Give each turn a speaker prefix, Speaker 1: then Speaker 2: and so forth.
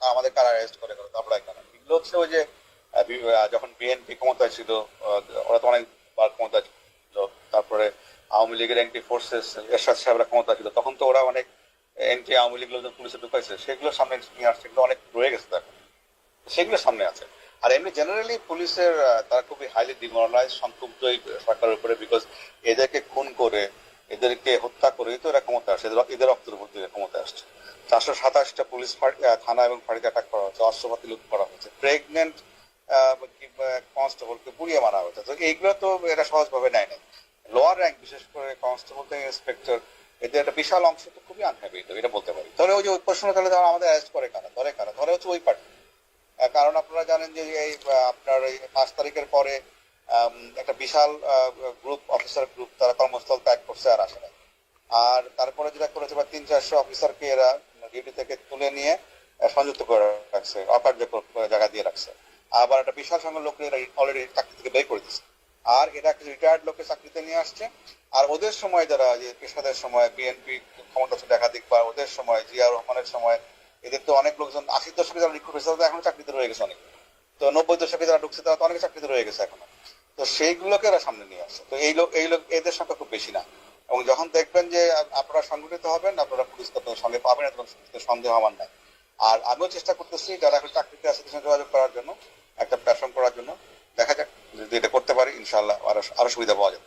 Speaker 1: আমাদের কারা অ্যারেস্ট করে করে তারপরে কেন এগুলো হচ্ছে ওই যে যখন বিএনপি ক্ষমতায় ছিল ওরা তো অনেকবার ক্ষমতা ছিল। তারপরে আওয়ামী লীগের এন্টি ফোর্সেস এরশাদ সাহেবরা ক্ষমতা ছিল। তখন তো ওরা অনেক এন্টি আওয়ামী লীগ লোকজন পুলিশে ঢুকাইছে। সেগুলো সামনে নিয়ে আসছে সেগুলো অনেক রয়ে গেছে তো সেগুলো সামনে আছে। আর এমনি জেনারেলি পুলিশের তারা খুবই হাইলি ডিমোরালাইজ সংক্ষুব্ধ এই সরকারের উপরে বিকজ এদেরকে খুন করে, এদেরকে হত্যা করে তো এরা ক্ষমতা আসছে। এদের- এদের রক্তের উপর দিয়ে ক্ষমতা আসছে। চারশো সাতাশটা পুলিশ থানা এবং ফাঁড়িতে অ্যাটাক করা হচ্ছে অস্ত্রপাতি লুট করা হচ্ছে প্রেগনেন্ট কনস্টেবলকে পুড়িয়ে মারা হয়েছে। তো এইগুলো তো এরা সহজভাবে নেয় নাই। লোয়ার র্যাঙ্ক বিশেষ করে কনস্টেবল থেকে ইন্সপেক্টর এদের একটা বিশাল অংশ তো খুবই আনহ্যাপি এটা বলতে পারি। ধরে ওই যে ওই প্রশ্ন তাহলে তারা আমাদের অ্যারেস্ট করে কারা? ধরে কারা? ধরে হচ্ছে ওই পার্টি কারণ আপনারা জানেন যে এই আপনার এই পাঁচ তারিখের পরে একটা বিশাল গ্রুপ অফিসার গ্রুপ তারা কর্মস্থল ত্যাগ করছে আর আসে নাই। আর তারপরে যেটা করেছে বা তিন চারশো অফিসারকে এরা ডিউটি থেকে তুলে নিয়ে সংযুক্ত করে রাখছে, অকার্যকর জায়গা দিয়ে রাখছে। আবার একটা বিশাল সংখ্যক লোক অলরেডি চাকরি থেকে বের করে দিচ্ছে। আর এরা কিছু রিটায়ার্ড লোককে চাকরিতে নিয়ে আসছে। আর ওদের সময় যারা, যে পেশাদের সময় বিএনপি ক্ষমতা ছিল একাধিক বা ওদের সময়, জিয়া রহমানের সময়, এদের তো অনেক লোকজন, আশির দশকে যারা রিক্রুট হয়েছে, তারা এখন চাকরিতে রয়ে গেছে অনেক। তো নব্বই দশকে যারা ঢুকছে, তারা তো অনেক চাকরিতে রয়ে গেছে এখনও। তো সেইগুলোকে এরা সামনে নিয়ে আসছে। তো এই লোক এই লোক, এদের সংখ্যা খুব বেশি না। এবং যখন দেখবেন যে আপনারা সংগঠিত হবেন আপনারা পুলিশ আপনাদের সঙ্গে পাবেন এবং সন্দেহ আমার নাই। আর আমিও চেষ্টা করতেছি যারা এখন চাকরিতে আছে যোগাযোগ করার জন্য, একটা প্ল্যাটফর্ম করার জন্য। দেখা যাক যদি এটা করতে পারি ইনশাল্লাহ আরও আরও সুবিধা পাওয়া যাবে।